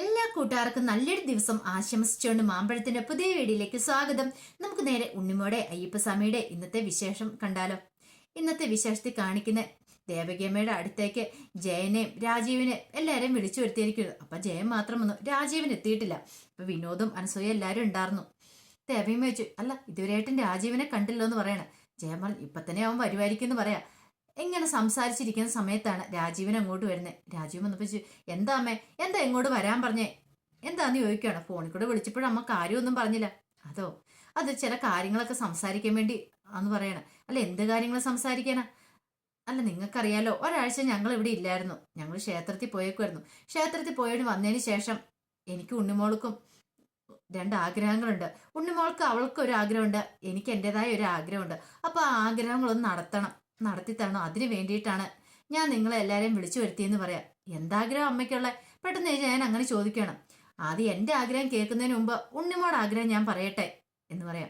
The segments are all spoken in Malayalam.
എല്ലാ കൂട്ടുകാർക്കും നല്ലൊരു ദിവസം ആശംസിച്ചുകൊണ്ട് മാമ്പഴത്തിന്റെ പുതിയ വീഡിയോയിലേക്ക് സ്വാഗതം. നമുക്ക് നേരെ ഉണ്ണിമോടെ അയ്യപ്പസ്വാമിയുടെ ഇന്നത്തെ വിശേഷം കണ്ടാലോ? ഇന്നത്തെ വിശേഷത്തിൽ കാണിക്കുന്ന ദേവകിയമ്മയുടെ അടുത്തേക്ക് ജയനെയും രാജീവിനെ എല്ലാവരെയും വിളിച്ചു വരുത്തിയിരിക്കുന്നു. അപ്പൊ ജയൻ മാത്രമൊന്നും രാജീവൻ എത്തിയിട്ടില്ല. അപ്പൊ വിനോദും അനസൂയ എല്ലാവരും ഉണ്ടായിരുന്നു. ദേവയമ്മ വെച്ചു അല്ല ഇതുവരെയായിട്ടും രാജീവിനെ കണ്ടില്ലോ എന്ന് പറയണേ. ജയൻ പറഞ്ഞു ഇപ്പൊ തന്നെ അവൻ വരുമായിരിക്കും എന്ന് പറയാം. ഇങ്ങനെ സംസാരിച്ചിരിക്കുന്ന സമയത്താണ് രാജീവൻ അങ്ങോട്ട് വരുന്നത് രാജീവ് വന്നപ്പോൾ എന്താ അമ്മേ? എന്താ ഇങ്ങോട്ട് വരാൻ പറഞ്ഞേ? എന്താന്ന് ചോദിക്കുകയാണ് ഫോണിൽ കൂടെ വിളിച്ചപ്പോഴും അമ്മ കാര്യമൊന്നും പറഞ്ഞില്ല. അതോ? അത് ചില കാര്യങ്ങളൊക്കെ സംസാരിക്കാൻ വേണ്ടി ആന്ന് പറയണം. അല്ല എന്ത് കാര്യങ്ങൾ സംസാരിക്കാനാ? അല്ല നിങ്ങൾക്കറിയാലോ ഒരാഴ്ച ഞങ്ങൾ ഇവിടെ ഇല്ലായിരുന്നു. ഞങ്ങൾ ക്ഷേത്രത്തിൽ പോയേക്കുമായിരുന്നു ക്ഷേത്രത്തിൽ പോയിട്ട് വന്നതിന് ശേഷം എനിക്ക് ഉണ്ണിമോൾക്കും രണ്ട് ആഗ്രഹങ്ങളുണ്ട്. ഉണ്ണിമോൾക്ക് അവൾക്ക് ഒരു ആഗ്രഹമുണ്ട് എനിക്ക് എന്റെതായ ഒരു ആഗ്രഹമുണ്ട്. അപ്പോൾ ആ ആഗ്രഹങ്ങളൊന്ന് നടത്തണം. നടത്തി തരണം അതിന് വേണ്ടിയിട്ടാണ് ഞാൻ നിങ്ങളെ എല്ലാവരെയും വിളിച്ചു വരുത്തിയെന്ന് പറയാം. എന്താഗ്രഹം അമ്മയ്ക്കുള്ള? പെട്ടെന്ന് ഞാൻ അങ്ങനെ ചോദിക്കണം. ആദ്യം എന്റെ ആഗ്രഹം കേൾക്കുന്നതിന് മുമ്പ് ഉണ്ണിമോടെ ആഗ്രഹം ഞാൻ പറയട്ടെ എന്ന് പറയാം.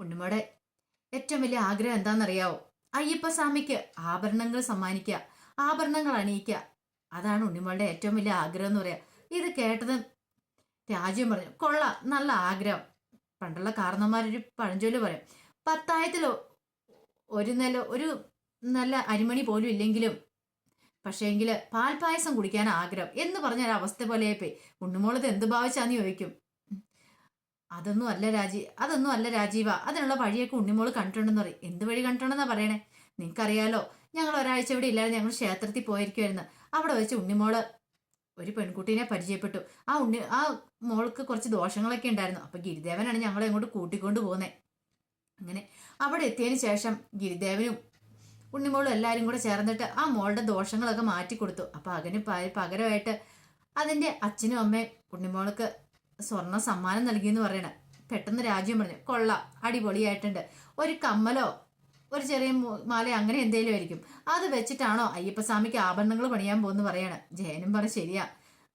ഉണ്ണിമോടെ ഏറ്റവും വലിയ ആഗ്രഹം എന്താണെന്നറിയാവോ? അയ്യപ്പസ്വാമിക്ക് ആഭരണങ്ങൾ സമ്മാനിക്കുക ആഭരണങ്ങൾ അണിയിക്കുക. അതാണ് ഉണ്ണിമോളുടെ ഏറ്റവും വലിയ ആഗ്രഹം എന്ന് പറയാം. ഇത് കേട്ടത് രാജ്യം പറഞ്ഞു കൊള്ളാം നല്ല ആഗ്രഹം. പണ്ടുള്ള കാരണന്മാരൊരു പഴഞ്ചൊല്ല് പറയും പത്തായത്തിലോ ഒരു നില ഒരു നല്ല അരിമണി പോലും ഇല്ലെങ്കിലും പക്ഷേങ്കിൽ പാൽപ്പായസം കുടിക്കാൻ ആഗ്രഹം. എന്ന് പറഞ്ഞ അവസ്ഥ പോയി ഉണ്ണുമോളത് എന്ത് ഭാവിച്ചാന്ന് ചോദിക്കും. അതൊന്നും അല്ല രാജീ അതൊന്നും അല്ല രാജീവ. അതിനുള്ള വഴിയൊക്കെ ഉണ്ണിമോൾ കണ്ടിട്ടുണ്ടെന്ന് പറയും. എന്ത് വഴി കണ്ടിട്ടുണ്ടെന്നാ പറയണേ? നിങ്ങൾക്കറിയാലോ ഞങ്ങൾ ഒരാഴ്ച ഇവിടെ ഇല്ലാതെ ഞങ്ങൾ ക്ഷേത്രത്തിൽ പോയിരിക്കുമായിരുന്നു അവിടെ വെച്ച് ഉണ്ണിമോൾ ഒരു പെൺകുട്ടീനെ പരിചയപ്പെട്ടു. ആ ഉണ്ണി ആ മോൾക്ക് കുറച്ച് ദോഷങ്ങളൊക്കെ ഉണ്ടായിരുന്നു. അപ്പൊ ഗിരിദേവനാണ് ഞങ്ങളെ ഇങ്ങോട്ട് കൂട്ടിക്കൊണ്ട് പോകുന്നത് അങ്ങനെ അവിടെ എത്തിയതിന് ശേഷം ഗിരിദേവനും ഉണ്ണിമോളും എല്ലാവരും കൂടെ ചേർന്നിട്ട് ആ മോളുടെ ദോഷങ്ങളൊക്കെ മാറ്റി കൊടുത്തു. അപ്പൊ അതിന് പകരമായിട്ട് അതിന്റെ അച്ഛനും അമ്മയും ഉണ്ണിമോൾക്ക് സ്വർണ സമ്മാനം നൽകി എന്ന് പറയണ. പെട്ടെന്ന് രാജ്യം പറഞ്ഞു കൊള്ളാം അടിപൊളിയായിട്ടുണ്ട്. ഒരു കമ്മലോ ഒരു ചെറിയ മാല അങ്ങനെ എന്തേലും ആയിരിക്കും. അത് വെച്ചിട്ടാണോ അയ്യപ്പസ്വാമിക്ക് ആഭരണങ്ങൾ പണിയാൻ പോകുന്നു പറയാണ്. ജയനും പറ ശരിയാ.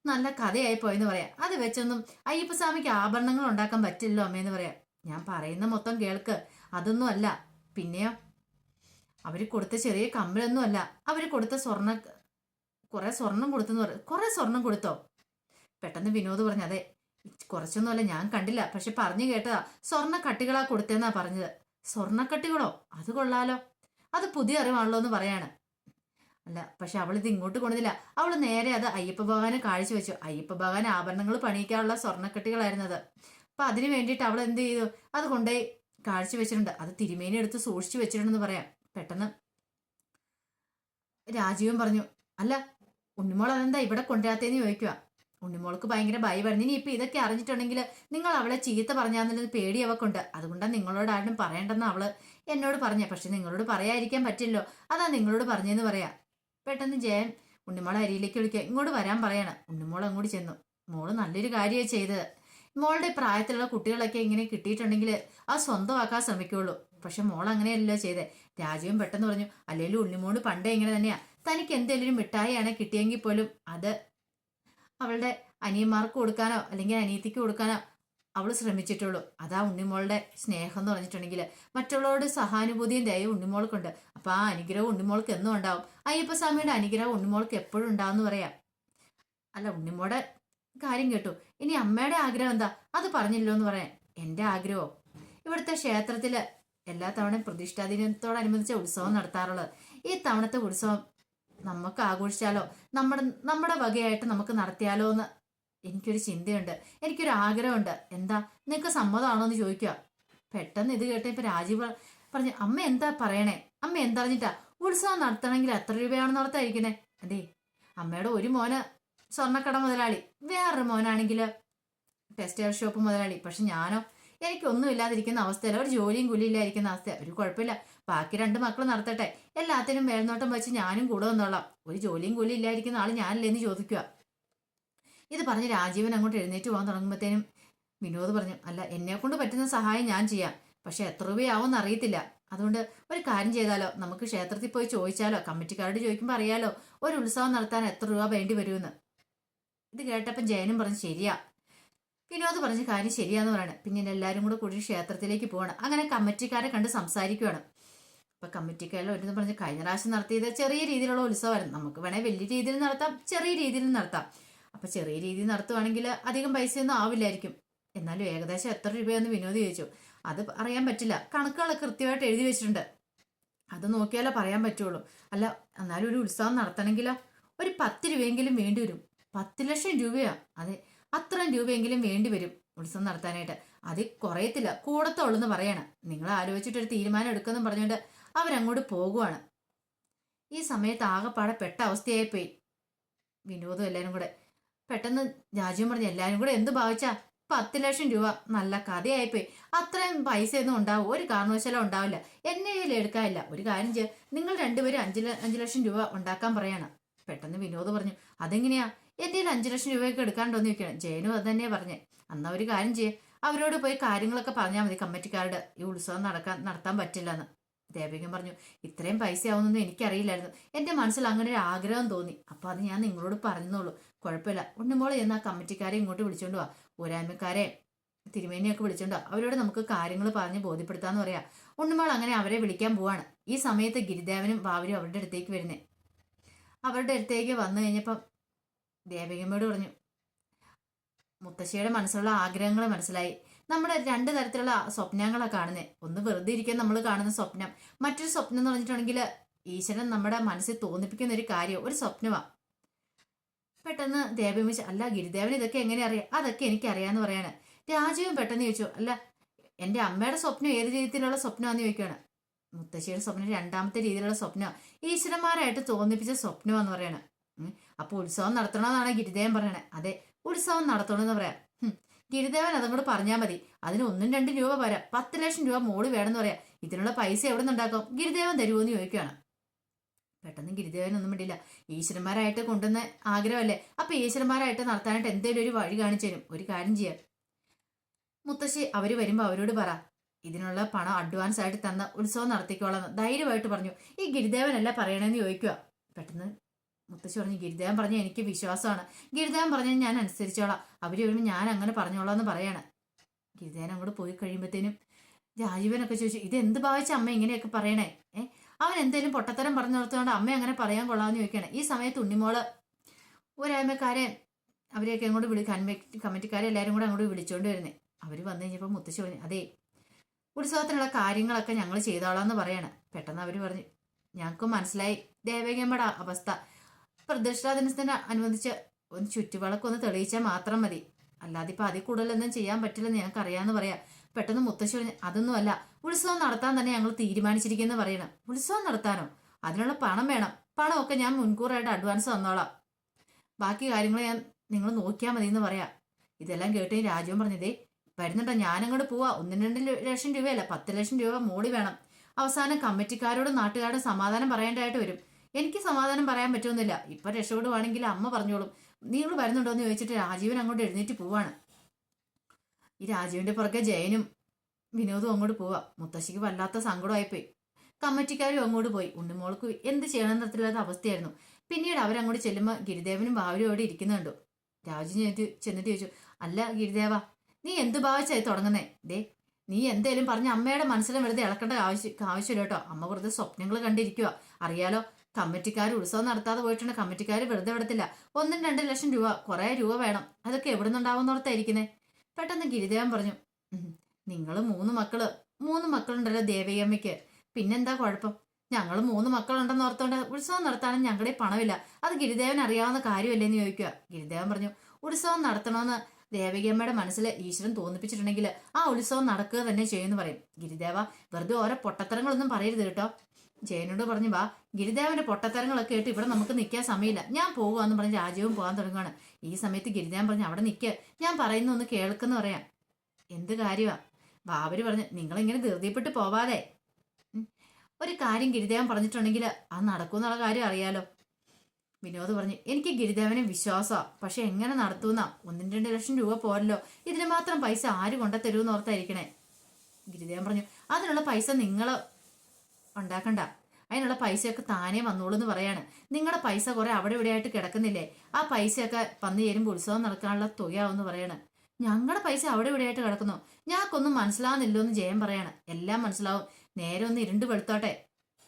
നല്ല കഥയായി പോയെന്ന് പറയാം. അത് വെച്ചൊന്നും അയ്യപ്പസ്വാമിക്ക് ആഭരണങ്ങൾ ഉണ്ടാക്കാൻ പറ്റില്ലല്ലോ അമ്മയെന്ന് പറയാം. ഞാൻ പറയുന്ന മൊത്തം കേൾക്ക്. അതൊന്നും അല്ല പിന്നെയോ അവർ കൊടുത്ത ചെറിയ കമ്മലൊന്നും അല്ല അവർ കൊടുത്ത സ്വർണ കുറേ സ്വർണം കൊടുത്തെന്ന് പറ കുറെ സ്വർണം കൊടുത്തോ? പെട്ടെന്ന് വിനോദ് പറഞ്ഞു അതെ കുറച്ചൊന്നുമല്ല ഞാൻ കണ്ടില്ല. പക്ഷെ പറഞ്ഞു കേട്ടതാ സ്വർണ കട്ടികളാ കൊടുത്തേന്നാ പറഞ്ഞത്. സ്വർണക്കട്ടികളോ? അത് കൊള്ളാലോ. അത് പുതിയ അറിവാണല്ലോ എന്ന് പറയാണ്. അല്ല പക്ഷെ അവൾ ഇത് ഇങ്ങോട്ട് കൊണ്ടില്ല അവൾ നേരെ അത് അയ്യപ്പ ഭഗവാനെ കാഴ്ച വെച്ചു. അയ്യപ്പ ഭഗവാൻ ആഭരണങ്ങൾ പണിയിക്കാനുള്ള സ്വർണക്കട്ടികളായിരുന്നത്. അപ്പൊ അതിനു വേണ്ടിയിട്ട് അവൾ എന്ത് ചെയ്തു? അത് കൊണ്ടുപോയി കാഴ്ച വെച്ചിട്ടുണ്ട്. അത് തിരുമേനി എടുത്ത് സൂക്ഷിച്ചു വെച്ചിട്ടുണ്ടെന്ന് പറയാം. പെട്ടെന്ന് രാജീവൻ പറഞ്ഞു അല്ല ഉണ്ണിമോൾ അതെന്താ ഇവിടെ കൊണ്ടുവരാത്തേന്ന് ചോദിക്കുക ഉണ്ണിമോൾക്ക് ഭയങ്കര ഭയമായിരുന്നു ഇനി ഇപ്പൊ ഇതൊക്കെ അറിഞ്ഞിട്ടുണ്ടെങ്കിൽ നിങ്ങൾ അവളെ ചീത്ത പറഞ്ഞാന്നുള്ളത് പേടി അവക്കുണ്ട്. അതുകൊണ്ടാണ് നിങ്ങളോട് ആരും പറയണ്ടെന്ന് അവൾ എന്നോട് പറഞ്ഞ. പക്ഷെ നിങ്ങളോട് പറയാതിരിക്കാൻ പറ്റില്ലല്ലോ. അതാ നിങ്ങളോട് പറഞ്ഞെന്ന് പറയാ. പെട്ടെന്ന് ജയൻ ഉണ്ണിമോളെ അരിയിലേക്ക് വിളിക്കുക. ഇങ്ങോട്ട് വരാൻ പറയണം. ഉണ്ണിമോൾ അങ്ങോട്ട് ചെന്നു. മോൾ നല്ലൊരു കാര്യമാണ് ചെയ്തത്. മോളുടെ പ്രായത്തിലുള്ള കുട്ടികളൊക്കെ ഇങ്ങനെ കിട്ടിയിട്ടുണ്ടെങ്കിൽ ആ സ്വന്തമാക്കാൻ ശ്രമിക്കുള്ളൂ. പക്ഷെ മോൾ അങ്ങനെയല്ലോ ചെയ്തേ. രാജീവൻ പെട്ടെന്ന് പറഞ്ഞു അല്ലെങ്കിൽ ഉണ്ണിമോൾ പണ്ടേ ഇങ്ങനെ തന്നെയാ. തനിക്ക് എന്തെങ്കിലും മിഠായിയാണ് കിട്ടിയെങ്കിൽ പോലും അത് അവളുടെ അനിയന്മാർക്ക് കൊടുക്കാനോ അല്ലെങ്കിൽ അനിയത്തിക്ക് കൊടുക്കാനോ അവൾ ശ്രമിച്ചിട്ടുള്ളൂ. അതാ ഉണ്ണിമോളുടെ സ്നേഹം എന്ന് പറഞ്ഞിട്ടുണ്ടെങ്കിൽ മറ്റുള്ളവരോട് സഹാനുഭൂതിയും ദയവും ഉണ്ണിമോൾക്കുണ്ട്. അപ്പൊ ആ അനുഗ്രഹം ഉണ്ണിമോൾക്ക് എന്നും ഉണ്ടാവും. അയ്യപ്പസ്വാമിയുടെ അനുഗ്രഹം ഉണ്ണിമോൾക്ക് എപ്പോഴും ഉണ്ടാവും എന്ന് പറയാം. അല്ല ഉണ്ണിമോടെ കാര്യം കേട്ടു. ഇനി അമ്മയുടെ ആഗ്രഹം എന്താ? അത് പറഞ്ഞില്ലോ എന്ന് പറയാൻ. എന്റെ ആഗ്രഹമോ ഇവിടുത്തെ ക്ഷേത്രത്തിൽ എല്ലാ തവണയും പ്രതിഷ്ഠാ ദിനത്തോടനുബന്ധിച്ച ഉത്സവം നടത്താറുള്ളത്. ഈ തവണത്തെ ഉത്സവം നമുക്ക് ആഘോഷിച്ചാലോ? നമ്മുടെ നമ്മുടെ വകയായിട്ട് നമുക്ക് നടത്തിയാലോ എന്ന് എനിക്കൊരു ചിന്തയുണ്ട്. എനിക്കൊരു ആഗ്രഹമുണ്ട്. എന്താ? നിനക്ക് സമ്മതമാണോ എന്ന് ചോദിക്കുക. പെട്ടെന്ന് ഇത് കേട്ട് ഇപ്പൊ രാജീവ് പറഞ്ഞു അമ്മ എന്താ പറയണേ? അമ്മ എന്തറിഞ്ഞിട്ടാ? ഉത്സവം നടത്തണമെങ്കിൽ എത്ര രൂപയാണെന്ന് ഓർത്തായിരിക്കണേ അതെ അമ്മയുടെ ഒരു മോന് സ്വർണക്കട മുതലാളി. വേറൊരു മോനാണെങ്കിൽ ടെക്സ്റ്റൈൽ ഷോപ്പ് മുതലാളി. പക്ഷെ ഞാനോ എനിക്കൊന്നും ഇല്ലാതിരിക്കുന്ന അവസ്ഥയല്ല ഒരു ജോലിയും കൂലിയില്ലായിരിക്കുന്ന അവസ്ഥ ഒരു കുഴപ്പമില്ല. ബാക്കി രണ്ട് മക്കൾ നടത്തട്ടെ. എല്ലാത്തിനും മേൽനോട്ടം വെച്ച് ഞാനും കൂടെ വന്നോളാം. ഒരു ജോലിയും കൂലി ഇല്ലായിരിക്കുന്ന ആൾ ഞാനല്ലേ എന്ന് ചോദിക്കുക ഇത് പറഞ്ഞ് രാജീവൻ അങ്ങോട്ട് എഴുന്നേറ്റ് പോകാൻ തുടങ്ങുമ്പോഴത്തേനും വിനോദ് പറഞ്ഞു അല്ല എന്നെ കൊണ്ട് പറ്റുന്ന സഹായം ഞാൻ ചെയ്യാം. പക്ഷെ എത്ര രൂപയാവും അറിയത്തില്ല. അതുകൊണ്ട് ഒരു കാര്യം ചെയ്താലോ? നമുക്ക് ക്ഷേത്രത്തിൽ പോയി ചോദിച്ചാലോ? കമ്മിറ്റിക്കാരോട് ചോദിക്കുമ്പോൾ അറിയാലോ? ഒരു ഉത്സവം നടത്താൻ എത്ര രൂപ വേണ്ടി വരുമെന്ന്? ഇത് കേട്ടപ്പം ജയനും പറഞ്ഞു ശരിയാ. വിനോദ് പറഞ്ഞ കാര്യം ശരിയാന്ന് പറയണം. പിന്നെ എല്ലാവരും കൂടെ കൂടി ക്ഷേത്രത്തിലേക്ക് പോകണം അങ്ങനെ കമ്മിറ്റിക്കാരെ കണ്ട് സംസാരിക്കുകയാണ് അപ്പൊ കമ്മിറ്റിക്കാരിൽ ഒരു പറഞ്ഞ് കഴിഞ്ഞ പ്രാവശ്യം നടത്തിയത് ചെറിയ രീതിയിലുള്ള ഉത്സവമായിരുന്നു. നമുക്ക് വേണേൽ വലിയ രീതിയിൽ നടത്താം ചെറിയ രീതിയിൽ നടത്താം. അപ്പൊ ചെറിയ രീതിയിൽ നടത്തുവാണെങ്കിൽ അധികം പൈസയൊന്നും ആവില്ലായിരിക്കും. എന്നാലും ഏകദേശം എത്ര രൂപയെന്ന് വിനോദ് ചോദിച്ചു. അത് അറിയാൻ പറ്റില്ല. കണക്കുകൾ കൃത്യമായിട്ട് എഴുതി വെച്ചിട്ടുണ്ട്. അത് നോക്കിയാലേ പറയാൻ പറ്റുള്ളൂ. അല്ല എന്നാലും ഒരു ഉത്സവം നടത്തണമെങ്കിലോ ഒരു പത്ത് രൂപയെങ്കിലും വേണ്ടി വരും. പത്ത് ലക്ഷം രൂപയോ? അതെ അത്രയും രൂപയെങ്കിലും വേണ്ടി വരും ഉത്സവം നടത്താനായിട്ട്. അത് കുറയത്തില്ല കൂടത്തുള്ളൂ എന്ന് പറയണം. നിങ്ങൾ ആലോചിച്ചിട്ടൊരു തീരുമാനം എടുക്കുന്നു പറഞ്ഞുകൊണ്ട് അവരങ്ങോട്ട് പോകുവാണ്. ഈ സമയത്ത് ആകെപ്പാടെ പെട്ട അവസ്ഥയായിപ്പോയി. വിനോദം എല്ലാവരും കൂടെ. പെട്ടെന്ന് രാജ്യം പറഞ്ഞു എല്ലാവരും കൂടെ എന്ത് ഭാവിച്ചാ? പത്ത് ലക്ഷം രൂപ. നല്ല കഥയായിപ്പോയി. അത്രയും പൈസയൊന്നും ഉണ്ടാവും ഒരു കാരണവശാലും ഉണ്ടാവില്ല. എന്നെ കയ്യിൽ എടുക്കാനില്ല. ഒരു കാര്യം ചെയ്യുക നിങ്ങൾ രണ്ടുപേരും അഞ്ച് അഞ്ച് ലക്ഷം രൂപ ഉണ്ടാക്കാൻ പറയാണ്. പെട്ടെന്ന് വിനോദ് പറഞ്ഞു അതെങ്ങനെയാ? എന്റെ കയ്യിൽ അഞ്ച് ലക്ഷം രൂപയൊക്കെ എടുക്കാണ്ടോന്ന് ചോദിക്കണം. ജയനും അത് തന്നെയാണ് പറഞ്ഞത് അന്ന് ഒരു കാര്യം ചെയ്യുക അവരോട് പോയി കാര്യങ്ങളൊക്കെ പറഞ്ഞാൽ മതി കമ്മിറ്റിക്കാരുടെ. ഈ ഉത്സവം നടക്കാൻ നടത്താൻ പറ്റില്ല എന്ന് ദേവികൻ പറഞ്ഞു ഇത്രയും പൈസ ആവുന്നൊന്നും എനിക്കറിയില്ലായിരുന്നു. എന്റെ മനസ്സിൽ അങ്ങനെ ഒരു ആഗ്രഹം തോന്നി. അപ്പോൾ അത് ഞാൻ നിങ്ങളോട് പറഞ്ഞോളൂ. കുഴപ്പമില്ല. ഉണ്ണുമ്പോൾ ചെന്ന് ആ കമ്മിറ്റിക്കാരെ ഇങ്ങോട്ട് വിളിച്ചോണ്ട് വാ. ഊരായ്മക്കാരെ തിരുമേനിയൊക്കെ വിളിച്ചോണ്ട് അവരോട് നമുക്ക് കാര്യങ്ങൾ പറഞ്ഞ് ബോധ്യപ്പെടുത്താന്ന് പറയാം. ഉണ്ണുമ്പോൾ അങ്ങനെ അവരെ വിളിക്കാൻ പോവാണ്. ഈ സമയത്ത് ഗിരിദേവനും ബാബരും അവരുടെ അടുത്തേക്ക് വരുന്നേ. അവരുടെ അടുത്തേക്ക് വന്നു കഴിഞ്ഞപ്പം ദേവികമ്മയോട് പറഞ്ഞു മുത്തശ്ശിയുടെ മനസ്സിലുള്ള ആഗ്രഹങ്ങൾ മനസ്സിലായി. നമ്മുടെ രണ്ട് തരത്തിലുള്ള സ്വപ്നങ്ങളാണ് കാണുന്നത് ഒന്ന് വെറുതെ ഇരിക്കാൻ നമ്മൾ കാണുന്ന സ്വപ്നം. മറ്റൊരു സ്വപ്നം എന്ന് പറഞ്ഞിട്ടുണ്ടെങ്കിൽ ഈശ്വരൻ നമ്മുടെ മനസ്സിൽ തോന്നിപ്പിക്കുന്ന ഒരു കാര്യം ഒരു സ്വപ്നമാണ് പെട്ടെന്ന് ദേവമിച്ച് അല്ല ഗിരിദേവൻ ഇതൊക്കെ എങ്ങനെ അറിയാം? അതൊക്കെ എനിക്ക് അറിയാന്ന് പറയാണ്. രാജീവും പെട്ടെന്ന് ചോദിച്ചു അല്ല എന്റെ അമ്മയുടെ സ്വപ്നം ഏത് രീതിയിലുള്ള സ്വപ്നമാണെന്ന് ചോദിക്കുകയാണ് മുത്തശ്ശിയുടെ സ്വപ്നം രണ്ടാമത്തെ രീതിയിലുള്ള സ്വപ്നം ഈശ്വരന്മാരായിട്ട് തോന്നിപ്പിച്ച സ്വപ്നമാണെന്ന് പറയണം. അപ്പൊ ഉത്സവം നടത്തണമെന്നാണ് ഗിരിദേവൻ പറയണേ. അതെ ഉത്സവം നടത്തണമെന്ന് പറയാം. ഗിരിദേവൻ അതും കൂടെ പറഞ്ഞാൽ മതി. അതിന് ഒന്നും രണ്ടും രൂപ പോരാ. പത്ത് ലക്ഷം രൂപ മോൾ വേണമെന്ന് പറയാം. ഇതിനുള്ള പൈസ എവിടെ നിന്നുണ്ടാക്കും ഗിരിദേവൻ തരുമോ എന്ന് ചോദിക്കുകയാണ് പെട്ടെന്ന് ഗിരിദേവൻ ഒന്നും വേണ്ടിയില്ല ഈശ്വരന്മാരായിട്ട് കൊണ്ടുവന്ന ആഗ്രഹമല്ലേ? അപ്പൊ ഈശ്വരന്മാരായിട്ട് നടത്താനായിട്ട് എന്തെങ്കിലും ഒരു വഴി കാണിച്ചു തരും. ഒരു കാര്യം ചെയ്യാം. മുത്തശ്ശി അവർ വരുമ്പോൾ അവരോട് പറ. ഇതിനുള്ള പണം അഡ്വാൻസ് ആയിട്ട് തന്ന ഉത്സവം നടത്തിക്കോളാം ധൈര്യമായിട്ട് പറഞ്ഞു. ഈ ഗിരിദേവനല്ല പറയണമെന്ന് ചോദിക്കുക പെട്ടെന്ന് മുത്തശ്ശി പറഞ്ഞു ഗിരിദേവൻ പറഞ്ഞ എനിക്ക് വിശ്വാസമാണ്. ഗിരിദേവൻ പറഞ്ഞ ഞാൻ അനുസരിച്ചോളാം. അവർ വരുമ്പോൾ ഞാൻ അങ്ങനെ പറഞ്ഞോളാം എന്ന് പറയാണ്. ഗിരിദേവൻ അങ്ങോട്ട് പോയി കഴിയുമ്പോഴത്തേനും രാജീവനൊക്കെ ചോദിച്ചു ഇത് എന്ത് ഭാവിച്ച അമ്മ ഇങ്ങനെയൊക്കെ പറയണേ? ഏ? അവൻ എന്തേലും പൊട്ടത്തരം പറഞ്ഞു നിർത്തുകൊണ്ട് അമ്മ അങ്ങനെ പറയാൻ കൊള്ളാമെന്ന് ചോദിക്കണേ. ഈ സമയത്ത് ഉണ്ണിമോൾ ഒരായ്മക്കാരെ അവരെയൊക്കെ അങ്ങോട്ട് വിളി കമ്മിറ്റി കമ്മിറ്റിക്കാരെ എല്ലാവരും കൂടെ അങ്ങോട്ട് വിളിച്ചോണ്ട് വരുന്നേ. അവർ വന്നു കഴിഞ്ഞപ്പോൾ മുത്തശ്ശി പറഞ്ഞു അതെ ഉത്സവത്തിനുള്ള കാര്യങ്ങളൊക്കെ ഞങ്ങൾ ചെയ്തോളാം എന്ന് പറയാണ്. പെട്ടെന്ന് അവർ പറഞ്ഞു ഞങ്ങൾക്ക് മനസ്സിലായി. ദേവകിയമ്മയുടെ അവസ്ഥ. പ്രതിഷ്ഠാ ദിനത്തിന് അനുബന്ധിച്ച് ഒന്ന് ചുറ്റുവിളക്കൊന്ന് തെളിയിച്ചാൽ മാത്രം മതി. അല്ലാതെ ഇപ്പം അതിൽ കൂടുതലൊന്നും ചെയ്യാൻ പറ്റില്ലെന്ന് ഞങ്ങൾക്ക് അറിയാമെന്ന് പറയാം. പെട്ടെന്ന് മുത്തശ്ശി പറഞ്ഞു അതൊന്നുമല്ല ഉത്സവം നടത്താൻ തന്നെ ഞങ്ങൾ തീരുമാനിച്ചിരിക്കുന്നു പറയണം. ഉത്സവം നടത്താനോ? അതിനുള്ള പണം വേണം. പണമൊക്കെ ഞാൻ മുൻകൂറായിട്ട് അഡ്വാൻസ് തന്നോളാം. ബാക്കി കാര്യങ്ങൾ ഞാൻ നിങ്ങൾ നോക്കിയാൽ മതി എന്ന് പറയാം. ഇതെല്ലാം കേട്ട് രാജുവും പറഞ്ഞതേ വരുന്നുണ്ടോ? ഞാനങ്ങോട്ട് പോവാ. ഒന്നും രണ്ട് ലക്ഷം രൂപയല്ല. പത്ത് ലക്ഷം രൂപ മോടി വേണം. അവസാനം കമ്മിറ്റിക്കാരോടും നാട്ടുകാരോടും സമാധാനം പറയേണ്ടതായിട്ട് വരും. എനിക്ക് സമാധാനം പറയാൻ പറ്റുമെന്നില്ല. ഇപ്പൊ രക്ഷപ്പെടുവാണെങ്കിൽ അമ്മ പറഞ്ഞോളും. നിങ്ങൾ വരുന്നുണ്ടോ? എന്ന് ചോദിച്ചിട്ട് രാജീവൻ അങ്ങോട്ട് എഴുന്നേറ്റ് പോവാണ്. ഈ രാജീവിന്റെ പുറകെ ജയനും വിനോദും അങ്ങോട്ട് പോവാ. മുത്തശ്ശിക്ക് വല്ലാത്ത സങ്കടമായിപ്പോയി. കമ്മിറ്റിക്കാരും അങ്ങോട്ട് പോയി. ഉണ്ണിമോൾക്ക് എന്ത് ചെയ്യണമെന്ന് തരത്തിലുള്ള അവസ്ഥയായിരുന്നു. പിന്നീട് അവരങ്ങോട്ട് ചെല്ലുമ്പോൾ ഗിരിദേവനും ഭാവരും അവിടെ ഇരിക്കുന്നുണ്ടോ. രാജു ചെന്നിട്ട് ചെന്നിട്ട് ചോദിച്ചു അല്ല ഗിരിദേവ നീ എന്ത് ഭാവിച്ചായി തുടങ്ങുന്നേ? ദേ നീ എന്തേലും പറഞ്ഞ അമ്മയുടെ മനസ്സിലും വെറുതെ ഇളക്കേണ്ട ആവശ്യം ആവശ്യമില്ല കേട്ടോ. അമ്മ വെറുതെ സ്വപ്നങ്ങൾ കണ്ടിരിക്കുക അറിയാലോ കമ്മിറ്റിക്കാർ ഉത്സവം നടത്താതെ പോയിട്ടുണ്ട്. കമ്മിറ്റിക്കാർ വെറുതെ വിടത്തില്ല. ഒന്നും രണ്ട് ലക്ഷം രൂപ കുറെ രൂപ വേണം. അതൊക്കെ എവിടെ നിന്നുണ്ടാവുന്നോർത്തായിരിക്കുന്നേ പെട്ടെന്ന് ഗിരിദേവൻ പറഞ്ഞു നിങ്ങൾ മൂന്ന് മക്കൾ മൂന്ന് മക്കളുണ്ടല്ലോ ദേവയമ്മയ്ക്ക് പിന്നെന്താ കുഴപ്പം? ഞങ്ങൾ മൂന്ന് മക്കളുണ്ടെന്ന് ഓർത്തോണ്ട് ഉത്സവം നടത്താനും ഞങ്ങളുടെ പണമില്ല. അത് ഗിരിദേവൻ അറിയാവുന്ന കാര്യമല്ലേന്ന് ചോദിക്കുക. ഗിരിദേവൻ പറഞ്ഞു ഉത്സവം നടത്തണമെന്ന് ദേവകിയമ്മയുടെ മനസ്സിൽ ഈശ്വരൻ തോന്നിപ്പിച്ചിട്ടുണ്ടെങ്കിൽ ആ ഉത്സവം നടക്കുക തന്നെ ചെയ്യുമെന്ന് പറയും. ഗിരിദേവ വെറുതെ ഓരോ പൊട്ടത്തരങ്ങളൊന്നും പറയരുത് കേട്ടോ. ജയനോട് പറഞ്ഞു വാ ഗിരിദേവന്റെ പൊട്ടത്തരങ്ങളൊക്കെ കേട്ട് ഇവിടെ നമുക്ക് നിൽക്കാൻ സമയമില്ല. ഞാൻ പോകുവാന്ന് പറഞ്ഞ് രാജീവും പോകാൻ തുടങ്ങുകയാണ് ഈ സമയത്ത് ഗിരിദേവൻ പറഞ്ഞു അവിടെ നിൽക്ക് ഞാൻ പറയുന്ന ഒന്ന് കേൾക്കുന്നു പറയാം. എന്ത് കാര്യമാ ബാബര് പറഞ്ഞു നിങ്ങളിങ്ങനെ ധൃതിപ്പെട്ട് പോവാതെ. ഒരു കാര്യം ഗിരിദേവൻ പറഞ്ഞിട്ടുണ്ടെങ്കിൽ അത് നടക്കുമെന്നുള്ള കാര്യം അറിയാലോ. വിനോദ് പറഞ്ഞു എനിക്ക് ഗിരിദേവനെ വിശ്വാസമാ പക്ഷെ എങ്ങനെ നടത്തുന്ന? ഒന്നും രണ്ട് ലക്ഷം രൂപ പോരല്ലോ. ഇതിന് മാത്രം പൈസ ആര് കൊണ്ടുത്തരൂന്ന് ഓർത്തായിരിക്കണേ. ഗിരിദേവൻ പറഞ്ഞു അതിനുള്ള പൈസ നിങ്ങൾ ഉണ്ടാക്കണ്ട. അതിനുള്ള പൈസയൊക്കെ താനേ വന്നോളൂ എന്ന് പറയാണ്. നിങ്ങളുടെ പൈസ കുറെ അവിടെ ഇവിടെ ആയിട്ട് കിടക്കുന്നില്ലേ? ആ പൈസയൊക്കെ വന്നു ചേരുമ്പോൾ ഉത്സവം നടക്കാനുള്ള തുകയാവെന്ന് പറയാണ്. ഞങ്ങളുടെ പൈസ അവിടെ ഇവിടെ ആയിട്ട് കിടക്കുന്നു. ഞങ്ങൾക്കൊന്നും മനസ്സിലാവുന്നില്ലോ എന്ന് ജയം പറയാണ്. എല്ലാം മനസ്സിലാവും. നേരെ ഒന്ന് ഇരുണ്ട് വെളുത്തോട്ടെ.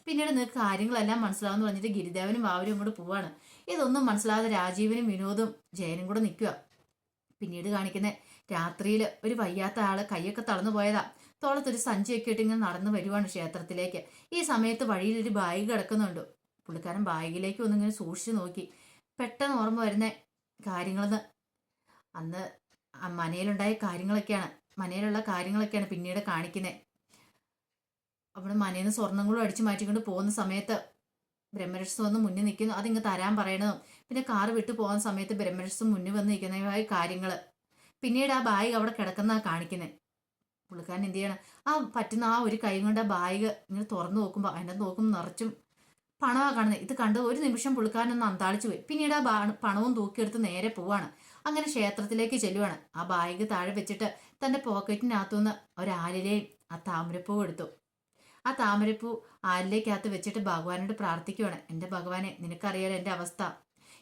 പിന്നീട് നിങ്ങൾക്ക് കാര്യങ്ങളെല്ലാം മനസ്സിലാവുമെന്ന് പറഞ്ഞിട്ട് ഗിരിദേവനും വാവരും കൂടെ പോവാണ്. ഇതൊന്നും മനസ്സിലാവാതെ രാജീവനും വിനോദും ജയനും കൂടെ നിൽക്കുക പിന്നീട് കാണിക്കുന്ന രാത്രിയിൽ ഒരു വയ്യാത്ത ആൾ കൈയൊക്കെ തളർന്നു പോയതാ. തോളത്തൊരു സഞ്ചിയൊക്കെ ഇട്ട് ഇങ്ങനെ നടന്നു വരുവാണ് ക്ഷേത്രത്തിലേക്ക്. ഈ സമയത്ത് വഴിയിൽ ഒരു ബാഗ് കിടക്കുന്നുണ്ട്. പുള്ളിക്കാരൻ ബാഗിലേക്ക് ഒന്നിങ്ങനെ സൂക്ഷിച്ചു നോക്കി. പെട്ടെന്ന് ഓർമ്മ വരുന്ന കാര്യങ്ങളെന്ന്. അന്ന് മനയിലുണ്ടായ കാര്യങ്ങളൊക്കെയാണ്. മനയിലുള്ള കാര്യങ്ങളൊക്കെയാണ് പിന്നീട് കാണിക്കുന്നത് അവിടെ മനയിൽ നിന്ന് സ്വർണങ്ങളും അടിച്ചു മാറ്റിക്കൊണ്ട് പോകുന്ന സമയത്ത് ബ്രഹ്മരക്ഷസ് വന്ന് മുന്നിൽ നിൽക്കുന്നു. അതിങ്ങ് തരാൻ പറയണതും. പിന്നെ കാറ് വിട്ടു പോകുന്ന സമയത്ത് ബ്രഹ്മരക്ഷസ് മുന്നിൽ വന്ന് നിൽക്കുന്നതായ കാര്യങ്ങൾ പിന്നീട് ആ ബാഗ് അവിടെ കിടക്കുന്ന കാണിക്കുന്നത് പുള്ളിക്കാരൻ എന്ത് ചെയ്യണം? ആ പറ്റുന്ന ആ ഒരു കൈ കൊണ്ട് ബാഗ് ഇങ്ങനെ തുറന്നു നോക്കുമ്പോൾ അതിന്റെ നോക്കുമ്പോൾ നിറച്ചും പണമാണ് കാണുന്നത് ഇത് കണ്ട് ഒരു നിമിഷം പുള്ളിക്കാരനൊന്ന് അന്താളിച്ചു പോയി. പിന്നീട് ആ പണവും തൂക്കിയെടുത്ത് നേരെ പോവാണ്. അങ്ങനെ ക്ഷേത്രത്തിലേക്ക് ചെല്ലുവാണ്. ആ ബാഗ് താഴെ വെച്ചിട്ട് തന്റെ പോക്കറ്റിനകത്തുനിന്ന് ഒരാലിലെയും ആ താമരപ്പൂ എടുത്തു. ആ താമരപ്പൂ ആലിലേക്കകത്ത് വെച്ചിട്ട് ഭഗവാനോട് പ്രാർത്ഥിക്കുവാണ്. എന്റെ ഭഗവാനെ നിനക്കറിയാലോ എന്റെ അവസ്ഥ?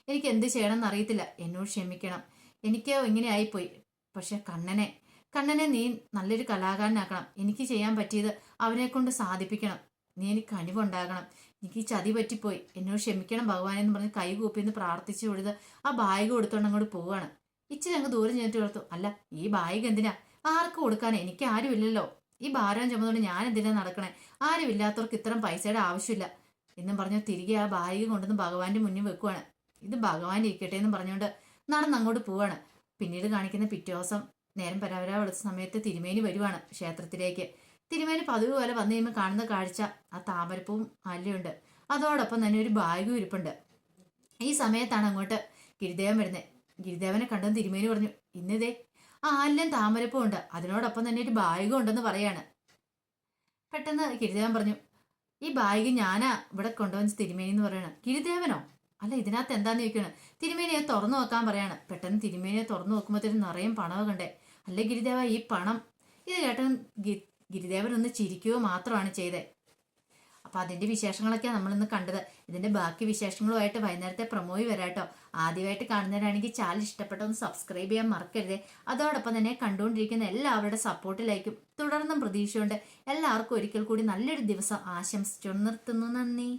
എനിക്ക് എന്ത് ചെയ്യണമെന്ന് അറിയത്തില്ല. എന്നോട് ക്ഷമിക്കണം. എനിക്ക് ഇങ്ങനെ ആയിപ്പോയി പക്ഷെ കണ്ണനെ കണ്ണനെ നീ നല്ലൊരു കലാകാരനാക്കണം. എനിക്ക് ചെയ്യാൻ പറ്റിയത് അവനെ കൊണ്ട് സാധിപ്പിക്കണം. നീ എനിക്ക് കഴിവുണ്ടാകണം എനിക്ക് ചതി പറ്റിപ്പോയി. എന്നോട് ക്ഷമിക്കണം ഭഗവാൻ എന്ന് പറഞ്ഞ് കൈ കൂപ്പിന്ന് പ്രാർത്ഥിച്ചു കൊടുത്ത് ആ ബാഗ് കൊടുത്തോണ്ട് അങ്ങോട്ട് പോവാണ്. ഇച്ചിരി അങ്ങ് ദൂരം ചെന്നിട്ട് കൊടുത്തു അല്ല ഈ ബാഗ് എന്തിനാ? ആർക്ക് കൊടുക്കാൻ എനിക്ക് ആരുമില്ലല്ലോ. ഈ ഭാരം ചുമന്നുകൊണ്ട് ഞാൻ എന്തിനാ നടക്കണേ? ആരുമില്ലാത്തവർക്ക് ഇത്രയും പൈസയുടെ ആവശ്യമില്ല. എന്നും പറഞ്ഞു തിരികെ ആ ബാഗ് കൊണ്ടുവന്ന് ഭഗവാന്റെ മുന്നിൽ വെക്കുവാണ്. ഇത് ഭഗവാൻ ഇരിക്കട്ടെ എന്ന് പറഞ്ഞുകൊണ്ട് നടന്ന് അങ്ങോട്ട് പോവാണ്. പിന്നീട് കാണിക്കുന്ന പിറ്റേ ദിവസം നേരം പരാവര വിളിച്ച സമയത്ത് തിരുമേനി വരുവാണ് ക്ഷേത്രത്തിലേക്ക്. തിരുമേനി പതിവ് പോലെ വന്നു കഴിയുമ്പോൾ കാണുന്ന കാഴ്ച ആ താമരപ്പൂവും അല്ലയുണ്ട് അതോടൊപ്പം തന്നെ ഒരു ബാഗും ഇരിപ്പുണ്ട്. ഈ സമയത്താണ് അങ്ങോട്ട് ഗിരിദേവൻ വരുന്നത് ഗിരിദേവനെ കണ്ടെന്ന് തിരുമേനി പറഞ്ഞു ഇന്നിതേ ആ ആലിലും താമരപ്പൂ ഉണ്ട്. അതിനോടൊപ്പം തന്നെ ഒരു ബാഗും ഉണ്ടെന്ന് പറയാണ്. പെട്ടെന്ന് ഗിരിദേവൻ പറഞ്ഞു ഈ ബാഗ് ഞാനാ ഇവിടെ കൊണ്ടുവന്ന് തിരുമേനി എന്ന് പറയണം. ഗിരിദേവനോ? അല്ല ഇതിനകത്ത് എന്താന്ന് ചോദിക്കണം തിരുമേനിയെ തുറന്നു നോക്കാൻ പറയാണ്. പെട്ടെന്ന് തിരുമേനിയെ തുറന്നു നോക്കുമ്പോഴത്തേനും നിറയും പണവ് കണ്ടേ. അല്ലേ ഗിരിദേവ ഈ പണം ഇത് കേട്ട ഗിരിദേവൻ ഒന്ന് ചിരിക്കുക മാത്രമാണ് ചെയ്തത്. അപ്പൊ അതിന്റെ വിശേഷങ്ങളൊക്കെയാണ് നമ്മളിന്ന് കണ്ടത്. ഇതിന്റെ ബാക്കി വിശേഷങ്ങളുമായിട്ട് വൈകുന്നേരത്തെ പ്രൊമോയി വരാട്ടോ. ആദ്യമായിട്ട് കാണുന്നവരാണെങ്കിൽ ചാനൽ ഇഷ്ടപ്പെട്ട ഒന്ന് സബ്സ്ക്രൈബ് ചെയ്യാൻ മറക്കരുത്. അതോടൊപ്പം തന്നെ കണ്ടുകൊണ്ടിരിക്കുന്ന എല്ലാവരുടെ സപ്പോർട്ടിലേക്കും തുടർന്നും പ്രതീക്ഷയുണ്ട്. എല്ലാവർക്കും ഒരിക്കൽ കൂടി നല്ലൊരു ദിവസം ആശംസിച്ചു നിർത്തുന്നു. നന്ദി.